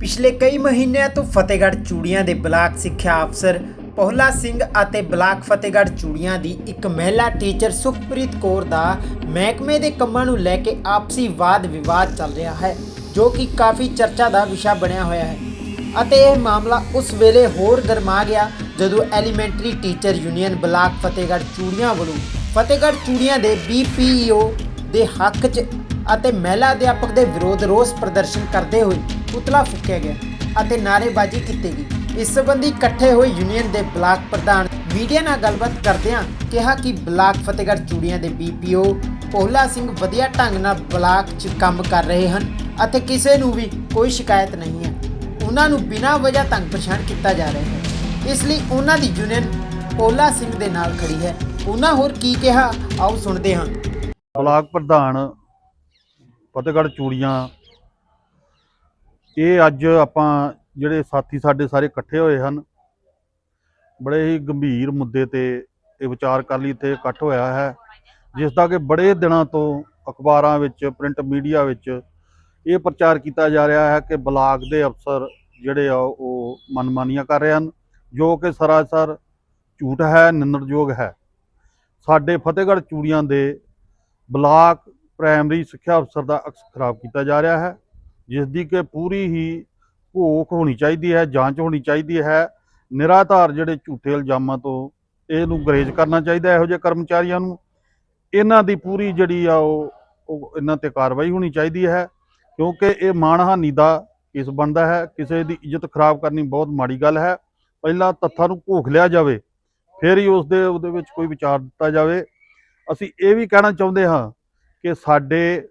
ਪਿਛਲੇ ਕਈ ਮਹੀਨਿਆਂ ਤੋਂ ਫਤਿਹਗੜ੍ਹ ਚੂੜੀਆਂ ਦੇ ਬਲਾਕ ਸਿੱਖਿਆ ਅਫਸਰ ਪੋਹਲਾ ਸਿੰਘ ਅਤੇ ਬਲਾਕ ਫਤਿਹਗੜ੍ਹ ਚੂੜੀਆਂ ਦੀ ਇੱਕ ਮਹਿਲਾ ਟੀਚਰ ਸੁਖਪ੍ਰੀਤ ਕੌਰ ਦਾ ਮਹਿਕਮੇ ਦੇ ਕੰਮਾਂ ਨੂੰ ਲੈ ਕੇ ਆਪਸੀ ਵਾਦ ਵਿਵਾਦ ਚੱਲ ਰਿਹਾ ਹੈ, ਜੋ ਕਿ ਕਾਫੀ ਚਰਚਾ ਦਾ ਵਿਸ਼ਾ ਬਣਿਆ ਹੋਇਆ ਹੈ। ਅਤੇ ਇਹ ਮਾਮਲਾ ਉਸ ਵੇਲੇ ਹੋਰ ਗਰਮਾ ਗਿਆ ਜਦੋਂ elementary teacher union block Fatehgarh Churian ਵੱਲੋਂ ਫਤਿਹਗੜ੍ਹ ਚੂੜੀਆਂ ਦੇ ਬੀਪੀਓ ਦੇ ਹੱਕ 'ਚ ਅਤੇ ਮਹਿਲਾ ਅਧਿਆਪਕ ਦੇ ਵਿਰੋਧ ਰੋਸ ਪ੍ਰਦਰਸ਼ਨ ਕਰਦੇ ਹੋਏ ਪੁਤਲਾ ਫੂਕਿਆ ਗਿਆ ਅਤੇ ਨਾਅਰੇਬਾਜ਼ੀ ਕੀਤੀ ਗਈ। ਇਸ ਸੰਬੰਧੀ ਇਕੱਠੇ ਹੋਏ ਯੂਨੀਅਨ ਦੇ ਬਲਾਕ ਪ੍ਰਧਾਨ ਮੀਡੀਆ ਨਾਲ ਗੱਲਬਾਤ ਕਰਦਿਆਂ ਕਿਹਾ ਕਿ ਬਲਾਕ ਫਤਿਹਗੜ੍ਹ ਚੂੜੀਆਂ ਦੇ ਬੀਪੀਓ ਪੋਹਲਾ ਸਿੰਘ ਵਧੀਆ ਢੰਗ ਨਾਲ ਬਲਾਕ 'ਚ ਕੰਮ ਕਰ ਰਹੇ ਹਨ ਅਤੇ ਕਿਸੇ ਨੂੰ ਵੀ ਕੋਈ ਸ਼ਿਕਾਇਤ ਨਹੀਂ ਹੈ। ਉਹਨਾਂ ਨੂੰ ਬਿਨਾਂ ਵਜ੍ਹਾ ਤੰਗ ਪਰੇਸ਼ਾਨ ਕੀਤਾ ਜਾ ਰਿਹਾ ਹੈ। ਇਸ ਲਈ ਉਹਨਾਂ ਦੀ ਯੂਨੀਅਨ ਪੋਲਾ ਸਿੰਘ ਦੇ ਨਾਲ ਖੜੀ ਹੈ। ਉਹਨਾਂ ਹੋਰ ਕੀ ਕਿਹਾ, ਆਓ ਸੁਣਦੇ ਹਾਂ। ਬਲਾਕ ਪ੍ਰਧਾਨ ਫਤਿਹਗੜ੍ਹ ਚੂੜੀਆਂ ਇਹ ਅੱਜ ਆਪਾਂ ਜਿਹੜੇ ਸਾਥੀ ਸਾਡੇ ਸਾਰੇ ਇਕੱਠੇ ਹੋਏ ਹਨ, ਬੜੇ ਹੀ ਗੰਭੀਰ ਮੁੱਦੇ ਤੇ ਇਹ ਵਿਚਾਰ ਕਰ ਲਈ ਇੱਥੇ ਇਕੱਠ ਹੋਇਆ ਹੈ। ਜਿਸ ਦਾ ਕਿ ਬੜੇ ਦਿਨਾਂ ਤੋਂ ਅਖਬਾਰਾਂ ਵਿੱਚ ਪ੍ਰਿੰਟ ਮੀਡੀਆ ਵਿੱਚ ਇਹ ਪ੍ਰਚਾਰ ਕੀਤਾ ਜਾ ਰਿਹਾ ਹੈ ਕਿ ਬਲਾਕ ਦੇ ਅਫਸਰ ਜਿਹੜੇ ਆ ਉਹ ਮਨਮਾਨੀਆਂ ਕਰ ਰਹੇ ਹਨ, ਜੋ ਕਿ ਸਰਾਸਰ ਝੂਠ ਹੈ, ਨਿੰਦਣਯੋਗ ਹੈ। ਸਾਡੇ ਫਤਿਹਗੜ੍ਹ ਚੂੜੀਆਂ ਦੇ ਬਲਾਕ ਪ੍ਰਾਇਮਰੀ ਸਿੱਖਿਆ ਅਫਸਰ ਦਾ ਅਕਸ ਖਰਾਬ ਕੀਤਾ ਜਾ ਰਿਹਾ ਹੈ। ਜਿਸ ਦੀ ਕਿ ਪੂਰੀ ਹੀ ਭੋਖ ਹੋਣੀ ਚਾਹੀਦੀ ਹੈ, ਜਾਂਚ ਹੋਣੀ ਚਾਹੀਦੀ ਹੈ। ਨਿਰਾਧਾਰ ਜਿਹੜੇ ਝੂਠੇ ਇਲਜ਼ਾਮਾਂ ਤੋਂ ਇਹਨੂੰ ਗਰੇਜ ਕਰਨਾ ਚਾਹੀਦਾ ਇਹੋ ਜਿਹੇ ਕਰਮਚਾਰੀਆਂ ਨੂੰ। ਇਹਨਾਂ ਦੀ ਪੂਰੀ ਜਿਹੜੀ ਆ ਉਹ ਇਹਨਾਂ ਤੇ ਕਾਰਵਾਈ ਹੋਣੀ ਚਾਹੀਦੀ ਹੈ, ਕਿਉਂਕਿ ਇਹ ਮਾਣਹਾਨੀ ਦਾ ਕੇਸ ਬਣਦਾ ਹੈ। ਕਿਸੇ ਦੀ ਇੱਜ਼ਤ ਖਰਾਬ ਕਰਨੀ ਬਹੁਤ ਮਾੜੀ ਗੱਲ ਹੈ। ਪਹਿਲਾਂ ਤੱਥਾਂ ਨੂੰ ਘੋਖ ਲਿਆ ਜਾਵੇ, ਫਿਰ ਹੀ ਉਸ ਦੇ ਉਹਦੇ ਵਿੱਚ ਕੋਈ ਵਿਚਾਰ ਦਿੱਤਾ ਜਾਵੇ। ਅਸੀਂ ਇਹ ਵੀ ਕਹਿਣਾ ਚਾਹੁੰਦੇ ਹਾਂ ਕਿ ਸਾਡੇ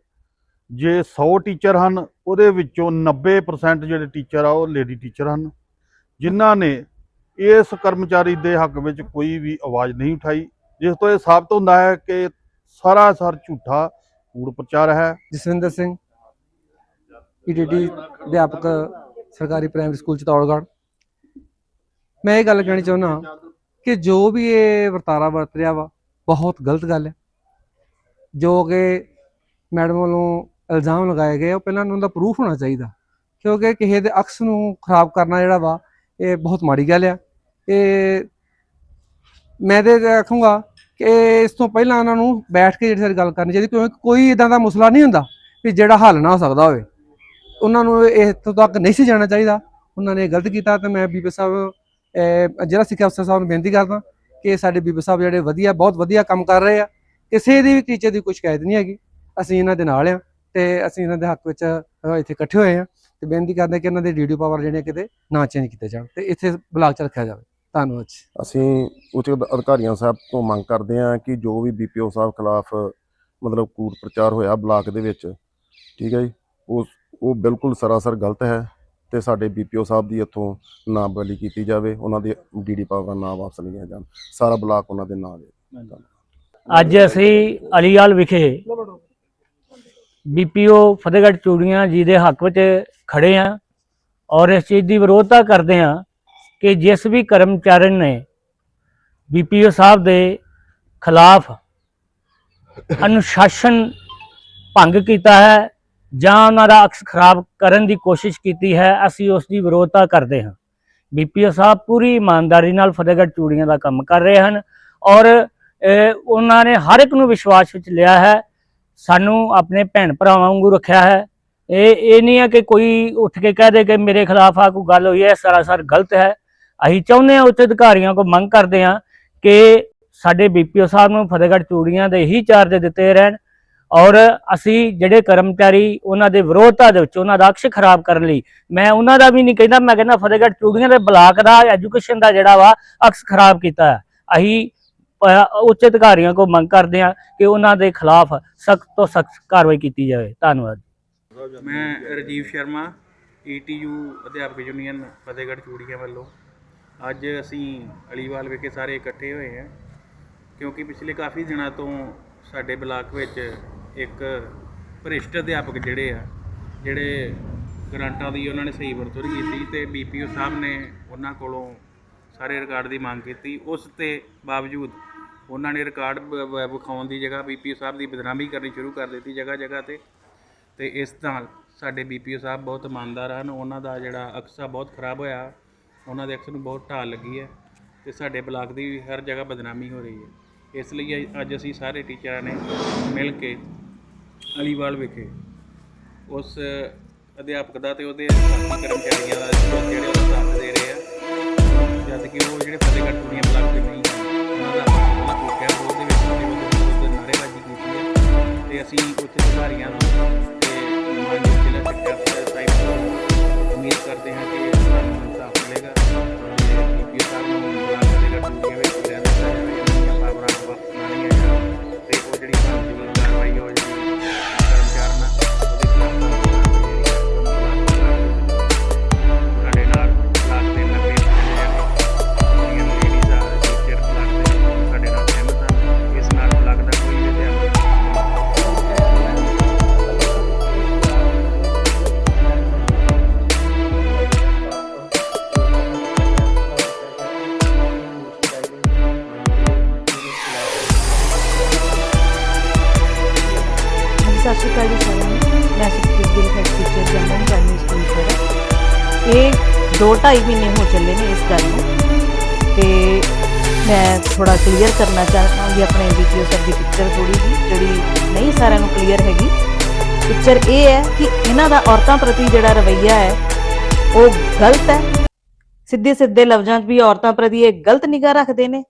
ਜੇ 100 ਟੀਚਰ ਹਨ, ਉਹਦੇ ਵਿੱਚੋਂ 90% ਜਿਹੜੇ ਟੀਚਰ ਆ, ਉਹ ਲੇਡੀ ਟੀਚਰ ਹਨ। ਜਿਨ੍ਹਾਂ ਨੇ ਇਸ ਕਰਮਚਾਰੀ ਦੇ ਹੱਕ ਵਿੱਚ ਕੋਈ ਵੀ ਆਵਾਜ਼ ਨਹੀਂ ਉਠਾਈ। ਜਿਸ ਤੋਂ ਇਹ ਸਾਬਤ ਹੁੰਦਾ ਹੈ ਕਿ ਸਾਰਾ ਸਰ ਝੂਠਾ ਕੂੜ ਪ੍ਰਚਾਰ ਹੈ। ਜਸਵਿੰਦਰ ਸਿੰਘ ਈਟੀਟੀ ਅਧਿਆਪਕ, ਸਰਕਾਰੀ ਪ੍ਰਾਇਮਰੀ ਸਕੂਲ ਚਤੌੜਗੜ੍ਹ। ਮੈਂ ਇਹ ਗੱਲ ਕਹਿਣੀ ਚਾਹੁੰਦਾ ਕਿ ਜੋ ਵੀ ਇਹ ਵਰਤਾਰਾ ਵਰਤ ਰਿਹਾ ਵਾ, ਬਹੁਤ ਗਲਤ ਗੱਲ ਹੈ। ਜੋ ਕਿ ਮੈਡਮ ਵੱਲੋਂ ਇਲਜ਼ਾਮ ਲਗਾਏ ਗਏ ਉਹ ਪਹਿਲਾਂ ਉਹਨਾਂ ਦਾ ਪ੍ਰੂਫ ਹੋਣਾ ਚਾਹੀਦਾ। ਕਿਉਂਕਿ ਕਿਸੇ ਦੇ ਅਕਸ ਨੂੰ ਖਰਾਬ ਕਰਨਾ ਜਿਹੜਾ ਵਾ ਇਹ ਬਹੁਤ ਮਾੜੀ ਗੱਲ ਆ। ਇਹ ਮੈਂ ਤੇ ਆਖੂੰਗਾ ਕਿ ਇਸ ਤੋਂ ਪਹਿਲਾਂ ਉਹਨਾਂ ਨੂੰ ਬੈਠ ਕੇ ਜਿਹੜੀ ਸਾਰੀ ਗੱਲ ਕਰਨੀ ਚਾਹੀਦੀ ਕਿਉਂਕਿ ਕੋਈ ਇਦਾਂ ਦਾ ਮਸਲਾ ਨਹੀਂ ਹੁੰਦਾ ਵੀ ਜਿਹੜਾ ਹੱਲ ਨਾ ਹੋ ਸਕਦਾ ਹੋਵੇ। ਉਹਨਾਂ ਨੂੰ ਇੱਥੋਂ ਤੱਕ ਨਹੀਂ ਸੀ ਜਾਣਾ ਚਾਹੀਦਾ। ਉਹਨਾਂ ਨੇ ਗਲਤ ਕੀਤਾ ਤੇ ਮੈਂ ਬੀਬੀ ਸਾਹਿਬ ਅਹ, ਜ਼ਿਲ੍ਹਾ ਸਿੱਖਿਆ ਅਫਸਰ ਸਾਹਿਬ ਨੂੰ ਬੇਨਤੀ ਕਰਦਾ ਕਿ ਸਾਡੇ ਬੀਬੀ ਸਾਹਿਬ ਜਿਹੜੇ ਵਧੀਆ ਬਹੁਤ ਵਧੀਆ ਕੰਮ ਕਰ ਰਹੇ ਆ। ਕਿਸੇ ਦੀ ਵੀ ਟੀਚਰ ਦੀ ਕੋਈ ਸ਼ਿਕਾਇਤ ਨਹੀਂ ਹੈਗੀ। ਅਸੀਂ ਇਹਨਾਂ ਦੇ ਨਾਲ ਆ। ਤੇ ਅਸੀਂ ਇਹਨਾਂ ਦੇ ਹੱਕ ਵਿੱਚ ਇੱਥੇ ਇਕੱਠੇ ਹੋਏ ਆ ਤੇ ਬੇਨਤੀ ਕਰਦੇ ਕਿ ਇਹਨਾਂ ਦੇ ਡੀਡੀਓ ਪਾਵਰ ਜਿਹੜੇ ਕਿਤੇ ਨਾ ਚੇਂਜ ਕੀਤੇ ਜਾਣ ਤੇ ਇੱਥੇ ਬਲਾਕ ਚ ਰੱਖਿਆ ਜਾਵੇ। ਧੰਨਵਾਦ ਜੀ। ਅਸੀਂ ਉੱਚ ਅਧ- ਅਧਿਕਾਰੀਆਂ ਸਾਹਿਬ ਤੋਂ ਮੰਗ ਕਰਦੇ ਹਾਂ ਕਿ ਜੋ ਵੀ ਬੀਪੀਓ ਸਾਹਿਬ ਖਿਲਾਫ ਮਤਲਬ ਕੂੜ ਪ੍ਰਚਾਰ ਹੋਇਆ ਬਲਾਕ ਦੇ ਵਿੱਚ ਠੀਕ ਹੈ ਜੀ ਉਹ ਉਹ ਬਿਲਕੁਲ ਸਰਾਸਰ ਗਲਤ ਹੈ ਤੇ ਸਾਡੇ ਬੀਪੀਓ ਸਾਹਿਬ ਦੀ ਇੱਥੋਂ ਨਾਮਬਲੀ ਕੀਤੀ ਜਾਵੇ ਉਹਨਾਂ ਦੇ ਡੀਡੀ ਪਾਵਰ ਨਾਂ ਵਾਪਸ ਲਈਆਂ ਜਾਣ। ਸਾਰਾ ਬਲਾਕ ਉਹਨਾਂ ਦੇ ਨਾਂ ਦੇ। ਅੱਜ ਅਸੀਂ ਅਲੀਵਾਲ ਵਿਖੇ ਬੀਪੀਓ ਫਤਿਹਗੜ੍ਹ ਚੂੜੀਆਂ ਜੀ ਦੇ ਹੱਕ ਵਿੱਚ ਖੜੇ ਆ ਔਰ ਇਸ ਚੀਜ਼ ਦੀ ਵਿਰੋਧਤਾ ਕਰਦੇ ਆ ਕਿ ਜਿਸ ਵੀ ਕਰਮਚਾਰੀ ਨੇ ਬੀਪੀਓ ਸਾਹਿਬ ਦੇ ਖਿਲਾਫ ਅਨੁਸ਼ਾਸਨ ਭੰਗ ਕੀਤਾ ਹੈ ਜਾਂ ਉਹਨਾਂ ਦਾ ਅਕਸ ਖਰਾਬ ਕਰਨ ਦੀ ਕੋਸ਼ਿਸ਼ ਕੀਤੀ ਹੈ, ਅਸੀਂ ਉਸ ਦੀ ਵਿਰੋਧਤਾ ਕਰਦੇ ਹਾਂ। ਬੀਪੀਓ ਸਾਹਿਬ ਪੂਰੀ ਇਮਾਨਦਾਰੀ ਨਾਲ ਫਤਿਹਗੜ੍ਹ ਚੂੜੀਆਂ ਦਾ ਕੰਮ ਕਰ ਰਹੇ ਹਨ ਔਰ ਉਹਨਾਂ ਨੇ ਹਰ ਇੱਕ ਨੂੰ ਵਿਸ਼ਵਾਸ ਵਿੱਚ ਲਿਆ ਹੈ ਸਾਨੂੰ ਆਪਣੇ ਭੈਣ ਭਰਾਵਾਂ ਵਾਂਗੂ ਰੱਖਿਆ ਹੈ। ਇਹ ਇਹ ਨਹੀਂ ਹੈ ਕਿ ਕੋਈ ਉੱਠ ਕੇ ਕਹਿ ਦੇ ਕਿ ਮੇਰੇ ਖਿਲਾਫ ਆ ਕੋਈ ਗੱਲ ਹੋਈ ਹੈ ਸਰਾਸਰ ਗਲਤ ਹੈ। ਅਸੀਂ ਚਾਹੁੰਦੇ ਹਾਂ ਉੱਚ ਅਧਿਕਾਰੀਆਂ ਕੋ ਮੰਗ ਕਰਦੇ ਹਾਂ ਕਿ ਸਾਡੇ ਬੀਪੀਓ ਸਾਹਿਬ ਨੂੰ ਫਤਿਹਗੜ੍ਹ ਚੂੜੀਆਂ ਦੇ ਹੀ ਚਾਰਜ ਦਿੱਤੇ ਰਹਿਣ ਔਰ ਅਸੀਂ ਜਿਹੜੇ ਕਰਮਚਾਰੀ ਉਹਨਾਂ ਦੇ ਵਿਰੋਧਤਾ ਦੇ ਵਿੱਚ ਉਹਨਾਂ ਦਾ ਅਕਸ਼ ਖਰਾਬ ਕਰਨ ਲਈ, ਮੈਂ ਉਹਨਾਂ ਦਾ ਵੀ ਨਹੀਂ ਕਹਿੰਦਾ, ਮੈਂ ਕਹਿੰਦਾ ਫਤਿਹਗੜ੍ਹ ਚੂੜੀਆਂ ਦੇ ਬਲਾਕ ਦਾ ਐਜੂਕੇਸ਼ਨ ਦਾ ਜਿਹੜਾ ਵਾ ਅਕਸ ਖਰਾਬ ਕੀਤਾ ਹੈ। ਅਸੀਂ ਉੱਚ ਅਧਿਕਾਰੀਆਂ ਕੋ ਮੰਗ ਕਰਦੇ ਹਾਂ ਕਿ ਉਹਨਾਂ ਦੇ ਖਿਲਾਫ ਸਖਤ ਤੋਂ ਸਖਤ ਕਾਰਵਾਈ ਕੀਤੀ ਜਾਵੇ। ਧੰਨਵਾਦ। ਮੈਂ ਰਜੀਵ ਸ਼ਰਮਾ ਈਟੀਯੂ ਅਧਿਆਪਕ ਯੂਨੀਅਨ, ਫਤਿਹਗੜ੍ਹ ਚੂੜੀਆਂ ਵੱਲੋਂ। ਅੱਜ ਅਸੀਂ ਅਲੀਵਾਲ ਵਿਖੇ ਸਾਰੇ ਇਕੱਠੇ ਹੋਏ ਹਾਂ, ਕਿਉਂਕਿ ਪਿਛਲੇ ਕਾਫੀ ਦਿਨਾਂ ਤੋਂ ਸਾਡੇ ਬਲਾਕ ਵਿੱਚ ਇੱਕ ਭ੍ਰਿਸ਼ਟ ਅਧਿਆਪਕ ਜਿਹੜੇ ਆ, ਜਿਹੜੇ ਗ੍ਰਾਂਟਾਂ ਦੀ ਉਹਨਾਂ ਨੇ ਸਹੀ ਵਰਤੋਂ ਨਹੀਂ ਕੀਤੀ ਤੇ ਬੀਪੀਓ ਸਾਹਿਬ ਨੇ ਉਹਨਾਂ ਕੋਲੋਂ ਸਾਰੇ ਰਿਕਾਰਡ ਦੀ ਮੰਗ ਕੀਤੀ। ਉਸ ਤੇ ਬਾਵਜੂਦ ਉਹਨਾਂ ਨੇ ਰਿਕਾਰਡ ਵ- ਵ- ਵਿਖਾਉਣ ਦੀ ਜਗ੍ਹਾ ਬੀਪੀਓ ਸਾਹਿਬ ਦੀ ਬਦਨਾਮੀ ਕਰਨੀ ਸ਼ੁਰੂ ਕਰ ਦਿੱਤੀ ਜਗ੍ਹਾ ਜਗ੍ਹਾ ਤੇ। ਤੇ ਇਸ ਨਾਲ ਸਾਡੇ ਬੀਪੀਓ ਸਾਹਿਬ ਬਹੁਤ ਇਮਾਨਦਾਰ ਹਨ। ਉਹਨਾਂ ਦਾ ਜਿਹੜਾ ਅਕਸਾ ਬਹੁਤ ਖਰਾਬ ਹੋਇਆ, ਉਹਨਾਂ ਦੇ ਅਕਸ ਨੂੰ ਬਹੁਤ ਢਾਲ ਲੱਗੀ ਹੈ ਤੇ ਸਾਡੇ ਬਲਾਕ ਦੀ ਵੀ ਹਰ ਜਗ੍ਹਾ ਬਦਨਾਮੀ ਹੋ ਰਹੀ ਹੈ। ਇਸ ਲਈ ਅੱਜ- ਅੱਜ ਅਸੀਂ ਸਾਰੇ ਟੀਚਰਾਂ ਨੇ ਮਿਲ ਕੇ ਅਲੀਵਾਲ ਵਿਖੇ ਉਸ ਅਧਿਆਪਕ ਦਾ ਤੇ ਉਹਦੇ ਕਰਮਚਾਰੀਆਂ ਦਾ ਜਿਹੜੇ ਉਹਦਾ ਸਾਥ ਦੇ ਰਹੇ ਆ। ਜਦ ਕਿ ਉਹ ਜਿਹੜੇ ਫਤਿਹਗੜ੍ਹ ਚੂੜੀਆਂ ਬਲਾਕ ਤੇ ਅਸੀਂ ਉੱਥੇ ਅਧਿਕਾਰੀਆਂ ਨੂੰ ਤੇ ਮਾਨਯੋਗ ਜ਼ਿਲ੍ਹਾ ਸਿੱਖਿਆ ਅਫਸਰ ਸਾਹਿਬ ਤੋਂ ਉਮੀਦ ਕਰਦੇ ਹਾਂ ਕਿ ਸਾਨੂੰ ਇਨਸਾਫ ਮਿਲੇਗਾ। ਤੇ ਬੀਪੀਓ ਸਾਹਿਬ ਨੂੰ ਬਲਾਕ ਫਤਿਹਗੜ੍ਹ ਚੂੜੀਆਂ ਵਿੱਚ ਰਹਿਣ ਦਿੱਤਾ ਜਾਵੇ ਜਿਹੜੀਆਂ ਪਾਵਰਾਂ ਵਾਪਸ ਆਉਣੀਆਂ ਜਾਣ ਤੇ ਉਹ ਜਿਹੜੀ ਕਾਨੂੰਨੀ ਕਾਰਵਾਈ ਹੋ ਜਿਹੜੀ ਕਰਮਚਾਰ ਨਾਲ ਉਹਦੇ ਖਿਲਾਫ ਸਤਿ ਸ਼੍ਰੀ ਅਕਾਲ ਜੀ ਸਾਰਿਆਂ ਨੂੰ। ਮੈਂ Sukhpreet Gill head teacher general primary school sir ਇਹ ਦੋ ਢਾਈ ਮਹੀਨੇ ਹੋ ਚੱਲੇ ਨੇ ਇਸ ਗੱਲ ਨੂੰ। ਤੇ ਮੈਂ ਥੋੜਾ ਕਲੀਅਰ ਕਰਨਾ ਚਾਹਾਂਗੀ ਆਪਣੇ ਵੀਡੀਓ ਸਰ ਦੀ ਪਿਕਚਰ ਥੋੜੀ ਜੀ ਜਿਹੜੀ ਨਹੀਂ ਸਾਰਿਆਂ ਨੂੰ ਕਲੀਅਰ ਹੈਗੀ। ਪਿਕਚਰ ਇਹ ਹੈ ਕਿ ਇਹਨਾਂ ਦਾ ਔਰਤਾਂ ਪ੍ਰਤੀ ਜਿਹੜਾ ਰਵੱਈਆ ਹੈ, ਉਹ ਗਲਤ ਹੈ। ਸਿੱਧੇ ਸਿੱਧੇ ਲਫ਼ਜ਼ਾਂ 'ਚ ਵੀ ਔਰਤਾਂ ਪ੍ਰਤੀ ਇਹ ਗਲਤ ਨਿਗਾਹ ਰੱਖਦੇ ਨੇ।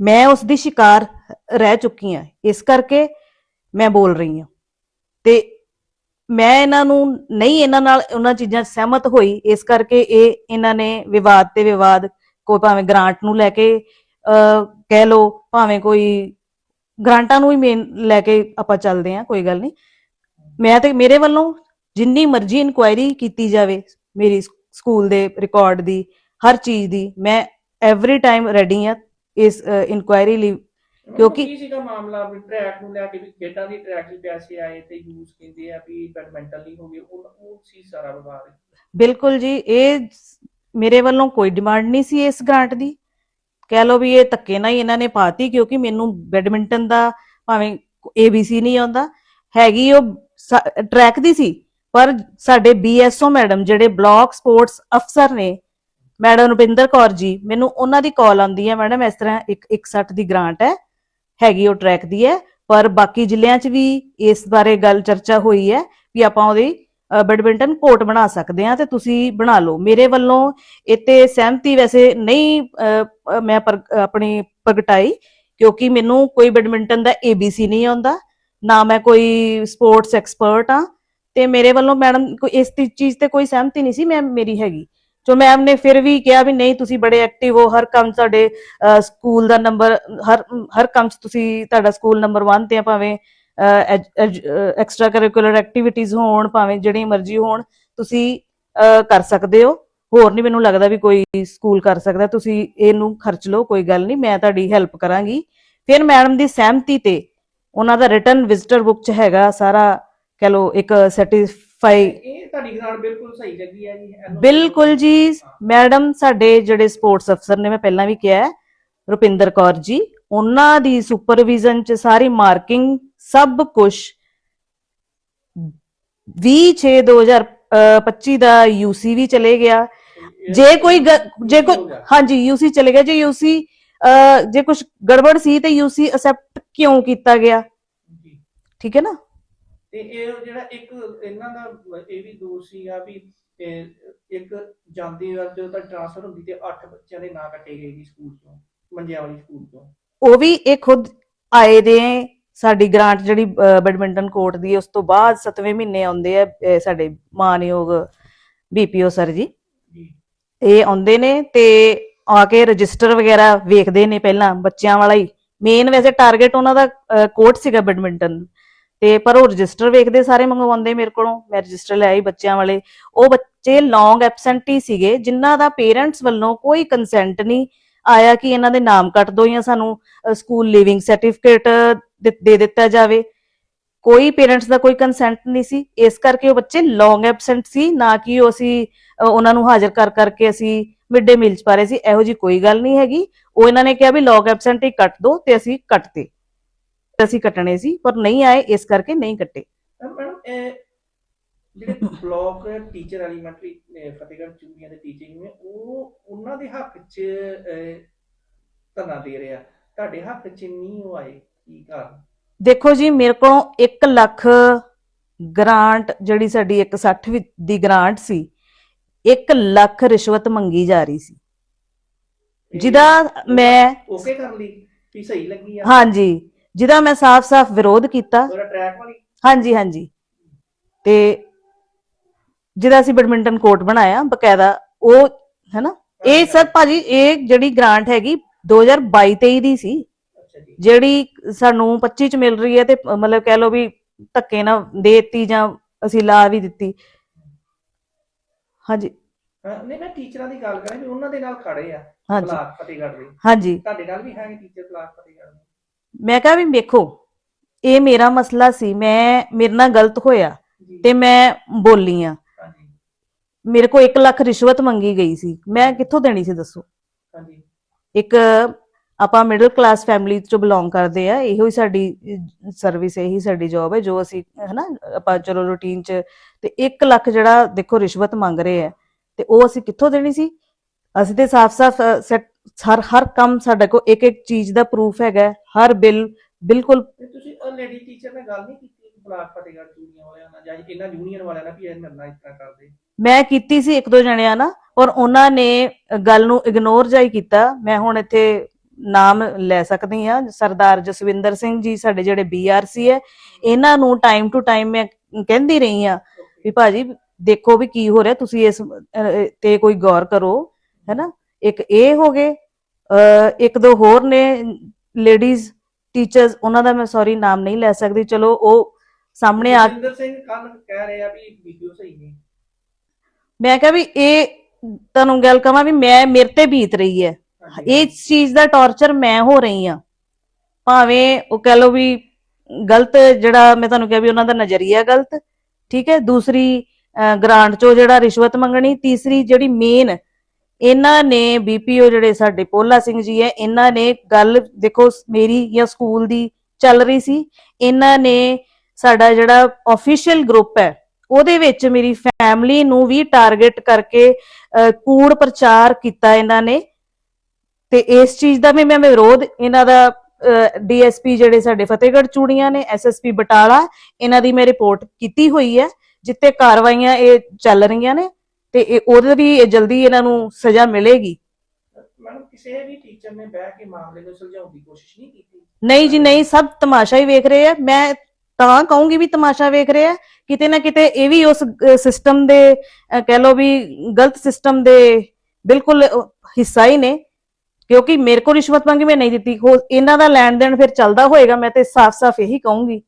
ਮੈਂ ਉਸ ਦੀ ਸ਼ਿਕਾਰ ਰਹਿ ਚੁੱਕੀ ਹਾਂ। ਇਸ ਕਰਕੇ ਮੈਂ ਬੋਲ ਰਹੀ ਹਾਂ। ਤੇ ਮੈਂ ਇਹਨਾਂ ਨੂੰ ਨਹੀਂ ਇਹਨਾਂ ਨਾਲ ਉਹਨਾਂ ਚੀਜ਼ਾਂ 'ਚ ਸਹਿਮਤ ਹੋਈ, ਇਸ ਕਰਕੇ ਇਹ ਇਹਨਾਂ ਨੇ ਵਿਵਾਦ ਤੇ ਵਿਵਾਦ ਕੋਈ ਭਾਵੇਂ ਗ੍ਰਾਂਟ ਨੂੰ ਲੈ ਕੇ ਕਹਿ ਲੋ ਭਾਵੇਂ ਕੋਈ ਗ੍ਰਾਂਟਾਂ ਨੂੰ ਹੀ ਮੇਨ ਲੈ ਕੇ ਆਪਾਂ ਚੱਲਦੇ ਹਾਂ, ਕੋਈ ਗੱਲ ਨਹੀਂ। ਮੈਂ ਤੇ ਮੇਰੇ ਵੱਲੋਂ ਜਿੰਨੀ ਮਰਜ਼ੀ ਇਨਕੁਆਇਰੀ ਕੀਤੀ ਜਾਵੇ, ਮੇਰੀ ਸਕੂਲ ਦੇ ਰਿਕਾਰਡ ਦੀ, ਹਰ ਚੀਜ਼ ਦੀ, ਮੈਂ ਐਵਰੀ ਟਾਈਮ ਰੈਡੀ ਆ ਇਸ ਇਨਕੁਆਇਰੀ ਲਈ ਕਿਉਂਕਿ- ਕੀ ਸੀਗਾ ਮਾਮਲਾ ਵੀ ਟਰੈਕ ਨੂੰ ਲੈ ਕੇ ਵੀ ਖੇਡਾਂ ਦੀ ਟਰੈਕ 'ਚ ਪੈਸੇ ਆਏ ਤੇ ਯੂਜ਼ ਕਹਿੰਦੇ ਆ ਵੀ ਬੈਡਮਿੰਟਨ ਲਈ ਹੋ ਗਏ ਉਹ ਉਹ ਸੀ ਸਾਰਾ ਵਿਵਾਦ। ਬਿਲਕੁਲ ਜੀ ਇਹ ਮੇਰੇ ਵੱਲੋਂ ਕੋਈ ਡਿਮਾਂਡ ਨਹੀਂ ਸੀ ਇਸ ਗ੍ਰਾਂਟ ਦੀ। ਕਹਿ ਲਓ ਵੀ ਇਹ ਧੱਕੇ ਨਾਲ ਹੀ ਇਹਨਾਂ ਨੇ ਪਾਤੀ ਕਿਉਂਕਿ ਮੈਨੂੰ ਬੈਡਮਿੰਟਨ ਦਾ ਭਾਵੇਂ ABC ਨਹੀਂ ਆਉਂਦਾ ਹੈਗੀ ਉਹ ਟਰੈਕ ਦੀ ਸੀ। ਪਰ ਸਾਡੇ BSO ਮੈਡਮ ਜਿਹੜੇ ਬਲਾਕ ਸਪੋਰਟਸ ਅਫਸਰ ਨੇ ਮੈਡਮ ਰੁਪਿੰਦਰ ਕੌਰ ਜੀ ਮੈਨੂੰ ਉਹਨਾਂ ਦੀ ਕਾਲ ਆਉਂਦੀ ਹੈ ਮੈਡਮ ਇਸ ਤਰ੍ਹਾਂ ਇੱਕ 160 ਦੀ ਗ੍ਰਾਂਟ ਹੈ। ਹੈਗੀ ਉਹ ਟਰੈਕ ਦੀ ਹੈ, ਪਰ ਬਾਕੀ ਜ਼ਿਲ੍ਹਿਆਂ 'ਚ ਵੀ ਇਸ ਬਾਰੇ ਗੱਲ ਚਰਚਾ ਹੋਈ ਹੈ ਵੀ ਆਪਾਂ ਉਹਦੀ ਬੈਡਮਿੰਟਨ ਕੋਰਟ ਬਣਾ ਸਕਦੇ ਆ ਤੇ ਤੁਸੀਂ ਬਣਾ ਲਓ। ਮੇਰੇ ਵੱਲੋਂ ਇਤੇ ਸਹਿਮਤੀ ਵੈਸੇ ਨਹੀਂ ਮੈਂ ਆਪਣੀ ਪ੍ਰਗਟਾਈ ਕਿਉਂਕਿ ਮੈਨੂੰ ਕੋਈ ਬੈਡਮਿੰਟਨ ਦਾ ABC ਨਹੀਂ ਆਉਂਦਾ, ਨਾ ਮੈਂ ਕੋਈ ਸਪੋਰਟਸ ਐਕਸਪਰਟ ਆ ਤੇ ਮੇਰੇ ਵੱਲੋਂ ਮੈਡਮ ਕੋਈ ਇਸ ਚੀਜ਼ ਤੇ ਕੋਈ ਸਹਿਮਤੀ ਨਹੀਂ ਸੀ ਮੈਂ, ਮੇਰੀ ਹੈਗੀ। ਜੋ ਮੈਮ ਨੇ ਫਿਰ ਵੀ ਕਿਹਾ ਵੀ ਨਹੀਂ, ਤੁਸੀਂ ਬੜੇ ਐਕਟਿਵ ਹੋ, ਹਰ ਕੰਮ ਤੁਹਾਡੇ ਸਕੂਲ ਦਾ ਨੰਬਰ ਹਰ ਹਰ ਕੰਮ 'ਚ ਤੁਸੀਂ ਤੁਹਾਡਾ ਸਕੂਲ ਨੰਬਰ 1 ਤੇ ਆ ਭਾਵੇਂ ਐਕਸਟਰਾ ਕਰਿਕੂਲਰ ਐਕਟੀਵਿਟੀਜ਼ ਹੋਣ, ਭਾਵੇਂ ਜਿਹੜੀ ਮਰਜ਼ੀ ਹੋਣ, ਤੁਸੀਂ ਕਰ ਸਕਦੇ ਹੋ। ਹੋਰ ਨਹੀਂ ਮੈਨੂੰ ਲੱਗਦਾ ਵੀ ਕੋਈ ਸਕੂਲ ਕਰ ਸਕਦਾ, ਤੁਸੀਂ ਇਹਨੂੰ ਖਰਚ ਲਓ, ਕੋਈ ਗੱਲ ਨਹੀਂ ਮੈਂ ਤੁਹਾਡੀ ਹੈਲਪ ਕਰਾਂਗੀ। ਫਿਰ ਮੈਡਮ ਦੀ ਸਹਿਮਤੀ ਤੇ, ਉਹਨਾਂ ਦਾ ਰਿਟਰਨ ਵਿਜ਼ਿਟਰ ਬੁੱਕ ਚ ਹੈਗਾ ਸਾਰਾ, ਕਹ ਲਓ, ਇੱਕ ਸੈਟੀਸਫਾਈ ਇਹ ਤੁਹਾਡੀ ਗ੍ਰਾਂਟ ਬਿਲਕੁਲ ਸਹੀ ਲੱਗੀ ਹੈ ਜੀ ਬਿਲਕੁਲ ਜੀ। ਮੈਡਮ ਸਾਡੇ ਜਿਹੜੇ ਸਪੋਰਟਸ ਅਫਸਰ ਨੇ ਮੈਂ ਪਹਿਲਾਂ ਵੀ ਕਿਹਾ ਹੈ, ਰੁਪਿੰਦਰ ਕੌਰ ਜੀ ਉਹਨਾਂ ਦੀ ਸੁਪਰਵਿਜ਼ਨ ਚ ਸਾਰੀ ਮਾਰਕਿੰਗ ਸਭ ਕੁਝ 20/6/2025 ਦਾ ਯੂਸੀ ਵੀ ਚਲੇ ਗਿਆ। ਜੇ ਕੋਈ ਗ- ਜੇ ਕੋਈ ਹਾਂਜੀ ਯੂਸੀ ਚਲੇ ਗਿਆ। ਜੇ ਯੂਸੀ ਜੇ ਕੁਝ ਗੜਬੜ ਸੀ ਤੇ ਯੂਸੀ ਅਸੈਪਟ ਕਿਉਂ ਕੀਤਾ ਗਿਆ? ਜੀ। ਠੀਕ ਹੈ ਨਾ? ਤੇ ਇਹ ਜਿਹੜਾ ਇੱਕ ਇਹਨਾਂ ਦਾ ਇਹ ਵੀ ਦੋਸ਼ ਸੀਗਾ ਵੀ ਇੱਕ ਜਾਂਦੀ ਵਾਰ ਜਦੋਂ ਤਾਂ ਟ੍ਰਾਂਸਫਰ ਹੁੰਦੀ ਤੇ 8 ਬੱਚਿਆਂ ਦੇ ਨਾਂ ਕੱਟੇ ਗਏ ਸੀ ਸਕੂਲ ਤੋਂ ਮੰਜਿਆਂ ਵਾਲੀ ਸਕੂਲ ਤੋਂ ਉਹ ਵੀ ਇਹ ਖੁਦ ਆਏ ਦੇ ਸਾਡੀ ਗ੍ਰਾਂਟ ਜਿਹੜੀ ਬੈਡਮਿੰਟਨ ਕੋਰਟ ਦੀ ਉਸ ਤੋਂ ਬਾਅਦ 7ਵੇਂ ਮਹੀਨੇ ਆਉਂਦੇ ਆ ਸਾਡੇ ਮਾਨਯੋਗ ਬੀਪੀਓ ਸਰ ਜੀ। ਇਹ ਆਉਂਦੇ ਨੇ ਤੇ ਆ ਕੇ ਰਜਿਸਟਰ ਵਗੈਰਾ ਵੇਖਦੇ ਨੇ ਪਹਿਲਾਂ ਬੱਚਿਆਂ ਵਾਲਾ ਹੀ। ਮੇਨ ਵੈਸੇ ਟਾਰਗੇਟ ਉਹਨਾਂ ਦਾ ਕੋਰਟ ਸੀਗਾ ਬੈਡਮਿੰਟਨ ਤੇ ਪਰ ਉਹ ਰਜਿਸਟਰ ਵੇਖਦੇ ਸਾਰੇ ਮੰਗਵਾਉਂਦੇ ਮੇਰੇ ਕੋਲੋਂ, ਮੈਂ ਰਜਿਸਟਰ ਲੈ ਆਈ ਬੱਚਿਆਂ ਵਾਲੇ। ਉਹ ਬੱਚੇ ਲੌਂਗ ਐਬਸੈਂਟ ਹੀ ਸੀਗੇ, ਜਿਨ੍ਹਾਂ ਦਾ ਪੇਰੈਂਟਸ ਵੱਲੋਂ ਕੋਈ ਕੰਸੈਂਟ ਨਹੀਂ ਆਇਆ ਕਿ ਇਹਨਾਂ ਦੇ ਨਾਮ ਕੱਟ ਦੋ ਜਾਂ ਸਾਨੂੰ ਸਕੂਲ ਲਿਵਿੰਗ ਸਰਟੀਫਿਕੇਟ ਦੇ ਦਿੱਤਾ ਜਾਵੇ। ਕੋਈ ਪੇਰੈਂਟਸ ਦਾ ਕੋਈ ਕੰਸੈਂਟ ਨਹੀਂ ਸੀ। ਇਸ ਕਰਕੇ ਉਹ ਬੱਚੇ ਲੌਂਗ ਐਬਸੈਂਟ ਸੀ, ਨਾ ਕਿ ਉਹ ਅਸੀਂ ਉਹਨਾਂ ਨੂੰ ਹਾਜ਼ਰ ਕਰ ਕਰਕੇ ਅਸੀਂ ਮਿਡ ਡੇ ਮੀਲ ਚ ਪਾ ਰਹੇ ਸੀ। ਇਹੋ ਜੀ ਕੋਈ ਗੱਲ ਨਹੀਂ ਹੈਗੀ। ਉਹ ਇਹਨਾਂ ਨੇ ਕਿਹਾ ਵੀ ਲੌਂਗ ਐਬਸੈਂਟ ਹੀ ਕੱਟ ਦੋ ਤੇ ਅਸੀਂ ਕੱਟਤੇ ਅਸੀਂ ਕੱਟਣੇ ਸੀ ਪਰ ਨਹੀਂ ਆਏ ਇਸ ਕਰਕੇ ਨਹੀਂ ਕੱਟੇ। ਮੈਡਮ ਇਹ ਜਿਹੜੇ block teacher elementary Fatehgarh Churian ਦੇ ਟੀਚਰ ਨੇ ਉਹ ਉਹਨਾਂ ਦੇ ਹੱਕ 'ਚ ਅਹ, ਧਰਨਾ ਦੇ ਰਿਹਾ ਤੁਹਾਡੇ ਹੱਕ 'ਚ ਨਹੀਂ ਉਹ ਆਏ ਕੀ ਕਾਰਨ? ਦੇਖੋ ਜੀ ਮੇਰੇ ਕੋਲੋਂ 1 ਲੱਖ ਗ੍ਰਾਂਟ ਜਿਹੜੀ ਸਾਡੀ 160 ਵੀ- ਦੀ ਗ੍ਰਾਂਟ ਸੀ 1 ਲੱਖ ਰਿਸ਼ਵਤ ਮੰਗੀ ਜਾ ਰਹੀ ਸੀ। ਜਿਹਦਾ ਮੈਂ ਓਕੇ ਕਰ ਲਈ ਵੀ ਸਹੀ ਲੱਗੀ ਆ। ਹਾਂਜੀ। ਜਿਹਦਾ ਮੈਂ ਸਾਫ਼-ਸਾਫ਼ ਵਿਰੋਧ ਕੀਤਾ। ਉਹਦਾ ਟਰੈਕ ਵਾਲੀ? ਹਾਂਜੀ ਹਾਂਜੀ। ਤੇ ਜਿਹਦਾ ਅਸੀਂ ਬੈਡਮਿੰਟਨ ਕੋਰਟ ਬਣਾਇਆ ਬਕਾਇਦਾ ਉਹ ਹੈਨਾ? ਇਹ ਸਰ ਭਾਜੀ ਇਹ ਜਿਹੜੀ ਗ੍ਰਾਂਟ ਹੈਗੀ 2022-23 ਦੀ ਸੀ। ਅੱਛਾ ਜੀ। ਜਿਹੜੀ ਸਾਨੂੰ 25 ਚ ਮਿਲ ਰਹੀ ਹੈ ਤੇ ਮਤਲਬ ਕਹਿ ਲਓ ਵੀ ਧੱਕੇ ਨਾਲ ਦੇਤੀ ਜਾਂ ਅਸੀਂ ਲਾ ਵੀ ਦਿੱਤੀ। ਹਾਂਜੀ। ਨਹੀਂ ਮੈਂ ਟੀਚਰਾਂ ਦੀ ਗੱਲ ਕਰਾਂ ਵੀ ਉਹਨਾਂ ਦੇ ਨਾਲ ਖੜੇ ਆ ਹਾਂਜੀ। ਬਲਾਕ ਫਤਿਹਗੜ੍ਹ ਦੇ। ਹਾਂਜੀ। ਤੁਹਾਡੇ ਨਾਲ ਵੀ ਹੈਗੇ ਟੀਚਰ ਬਲਾਕ ਫਤਿਹਗੜ੍ਹ ਦੇ? ਮੈਂ ਕਿਹਾ ਵੀ ਵੇਖੋ ਇਹ ਮੇਰਾ ਮਸਲਾ ਸੀ ਮੈਂ ਮੇਰੇ ਨਾਲ ਗਲਤ ਹੋਇਆ ਤੇ ਮੈਂ ਬੋਲੀ ਆ। ਮੇਰੇ ਕੋਲ 1 ਲੱਖ ਰਿਸ਼ਵਤ ਮੰਗੀ ਗਈ ਸੀ ਮੈਂ ਕਿੱਥੋਂ ਦੇਣੀ ਸੀ ਦੱਸੋ? ਹਾਂਜੀ। ਇੱਕ ਆਪਾਂ ਮਿਡਲ ਕਲਾਸ ਫੈਮਿਲੀ ਚੋਂ ਬਿਲੋਂਗ ਕਰਦੇ ਆ ਇਹੋ ਹੀ ਸਾਡੀ ਸਰਵਿਸ ਇਹੀ ਸਾਡੀ ਜੌਬ ਹੈ ਜੋ ਅਸੀਂ ਹਨਾ ਆਪਾਂ ਚਲੋ ਰੂਟੀਨ ਚ ਤੇ 1 ਲੱਖ ਜਿਹੜਾ ਦੇਖੋ ਰਿਸ਼ਵਤ ਮੰਗ ਰਹੇ ਆ ਤੇ ਉਹ ਅਸੀਂ ਕਿੱਥੋਂ ਦੇਣੀ ਸੀ? ਅਸੀਂ ਤੇ ਸਾਫ਼-ਸਾਫ਼ ਹਰ ਹਰ ਕੰਮ ਸਾਡੇ ਕੋਲ ਇੱਕ ਇੱਕ ਚੀਜ਼ ਦਾ ਪ੍ਰੂਫ ਹੈਗਾ ਹਰ ਬਿੱਲ ਬਿਲਕੁਲ। ਤੇ ਤੁਸੀਂ ਉਹ ਲੇਡੀ ਟੀਚਰ ਨਾਲ ਗੱਲ ਨਹੀਂ ਕੀਤੀ ਬਲਾਕ ਫਤਿਹਗੜ੍ਹ ਚੂੜੀਆਂ ਵਾਲਿਆਂ ਨਾਲ ਜਾਂ ਇਹਨਾਂ ਯੂਨੀਅਨ ਵਾਲਿਆਂ ਨਾਲ ਵੀ ਇਹ ਮੇਰੇ ਨਾਲ ਇਸ ਤਰ੍ਹਾਂ ਕਰਦੇ? ਮੈਂ ਕੀਤੀ ਸੀ ਇੱਕ ਦੋ ਜਣਿਆਂ ਨਾਲ ਔਰ ਉਹਨਾਂ ਨੇ ਗੱਲ ਨੂੰ ਇਗਨੋਰ ਜਾਈ ਕੀਤਾ। ਮੈਂ ਹੁਣ ਇੱਥੇ ਨਾਮ ਲੈ ਸਕਦੀ ਹਾਂ ਸਰਦਾਰ ਜਸਵਿੰਦਰ ਸਿੰਘ ਜੀ ਸਾਡੇ ਜਿਹੜੇ ਬੀਆਰਸੀ ਹੈ ਇਹਨਾਂ ਨੂੰ ਟਾਈਮ ਟੂ ਟਾਈਮ ਮੈਂ ਕਹਿੰਦੀ ਰਹੀ ਆ ਵੀ ਭਾਜੀ ਦੇਖੋ ਵੀ ਕੀ ਹੋ ਰਿਹਾ ਤੁਸੀਂ ਇਸ ਤੇ ਕੋਈ ਗੌਰ ਕਰੋ ਹੈਨਾ ਇੱਕ ਇਹ ਹੋ ਗਏ ਇੱਕ ਦੋ ਹੋਰ ਨੇ ਲੇਡੀਜ਼ ਟੀਚਰਸ ਉਹਨਾਂ ਦਾ ਮੈਂ ਸੌਰੀ ਨਾਮ ਨਹੀਂ ਲੈ ਸਕਦੀ ਚਲੋ ਉਹ ਸਾਹਮਣੇ ਆ ਜਸਵਿੰਦਰ ਸਿੰਘ ਕੱਲ ਕਹਿ ਰਹੇ ਆ ਵੀ ਵੀਡੀਓ ਸਹੀ ਨਹੀਂ। ਮੈਂ ਕਿਹਾ ਵੀ ਇਹ ਤੁਹਾਨੂੰ ਗੱਲ ਕਹਾਂ ਵੀ ਮੈਂ ਮੇਰੇ ਤੇ ਬੀਤ ਰਹੀ ਹੈ। ਇਸ ਚੀਜ਼ ਦਾ ਟੌਰਚਰ ਮੈਂ ਹੋ ਰਹੀ ਆ ਭਾਵੇਂ ਉਹ ਕਹ ਲਓ ਵੀ ਗਲਤ ਜਿਹੜਾ ਮੈਂ ਤੁਹਾਨੂੰ ਕਿਹਾ ਵੀ ਉਹਨਾਂ ਦਾ ਨਜ਼ਰੀਆ ਗਲਤ ਠੀਕ ਹੈ ਦੂਸਰੀ ਗ੍ਰਾਂਟ ਚੋਂ ਜਿਹੜਾ ਰਿਸ਼ਵਤ ਮੰਗਣੀ ਤੀਸਰੀ ਜਿਹੜੀ ਮੇਨ ਇਹਨਾਂ ਨੇ ਬੀਪੀਓ ਜਿਹੜੇ ਸਾਡੇ ਪੋਲਾ ਸਿੰਘ ਜੀ ਹੈ, ਇਹਨਾਂ ਨੇ ਗੱਲ ਦੇਖੋ ਮੇਰੀ ਜਾਂ ਸਕੂਲ ਦੀ ਚੱਲ ਰਹੀ ਸੀ। ਇਹਨਾਂ ਨੇ ਸਾਡਾ ਜਿਹੜਾ ਆਫੀਸ਼ੀਅਲ ਗਰੁੱਪ ਹੈ, ਉਹਦੇ ਵਿੱਚ ਮੇਰੀ ਫੈਮਿਲੀ ਨੂੰ ਵੀ ਟਾਰਗੇਟ ਕਰਕੇ ਕੂੜ ਪ੍ਰਚਾਰ ਕੀਤਾ ਇਹਨਾਂ ਨੇ। ਤੇ ਇਸ ਚੀਜ਼ ਦਾ ਵੀ ਮੈਂ ਵਿਰੋਧ, ਇਹਨਾਂ ਦਾ ਡੀਐਸਪੀ ਜਿਹੜੇ ਸਾਡੇ ਫਤਿਹਗੜ੍ਹ ਚੂੜੀਆਂ ਨੇ ਐਸਐਸਪੀ ਬਟਾਲਾ, ਇਹਨਾਂ ਦੀ ਮੈਂ ਰਿਪੋਰਟ ਕੀਤੀ ਹੋਈ ਹੈ ਜਿੱਤੇ ਕਾਰਵਾਈਆਂ ਇਹ ਚੱਲ ਰਹੀਆਂ ਨੇ। ਤੇ ਇਹ ਉਹਦੇ ਵੀ ਜਲਦੀ ਇਹਨਾਂ ਨੂੰ ਸਜ਼ਾ ਮਿਲੇਗੀ। ਮੈਡਮ ਕਿਸੇ ਵੀ ਟੀਚਰ ਨੇ ਬਹਿ ਕੇ ਮਾਮਲੇ ਨੂੰ ਸੁਲਝਾਉਣ ਦੀ ਕੋਸ਼ਿਸ਼ ਨਹੀਂ ਕੀਤੀ। ਨਹੀਂ ਜੀ ਨਹੀਂ ਸਭ ਤਮਾਸ਼ਾ ਹੀ ਵੇਖ ਰਹੇ ਆ। ਮੈਂ ਤਾਂ ਕਹੂੰਗੀ ਵੀ ਤਮਾਸ਼ਾ ਵੇਖ ਰਹੇ ਆ। ਕਿਤੇ ਨਾ ਕਿਤੇ ਇਹ ਵੀ ਉਸ ਸਿਸਟਮ ਦੇ ਕਹਿ ਲਓ ਵੀ ਗਲਤ ਸਿਸਟਮ ਦੇ ਬਿਲਕੁਲ ਹਿੱਸਾ ਹੀ ਨੇ। ਕਿਉਂਕਿ ਮੇਰੇ ਕੋਲ ਰਿਸ਼ਵਤ ਮੰਗੀ ਮੈਂ ਨਹੀਂ ਦਿੱਤੀ। ਇਹਨਾਂ ਦਾ ਲੈਣ ਦੇਣ ਫਿਰ ਚੱਲਦਾ ਹੋਏਗਾ ਮੈਂ ਤੇ ਸਾਫ਼-ਸਾਫ਼ ਇਹੀ ਕਹੂੰਗੀ।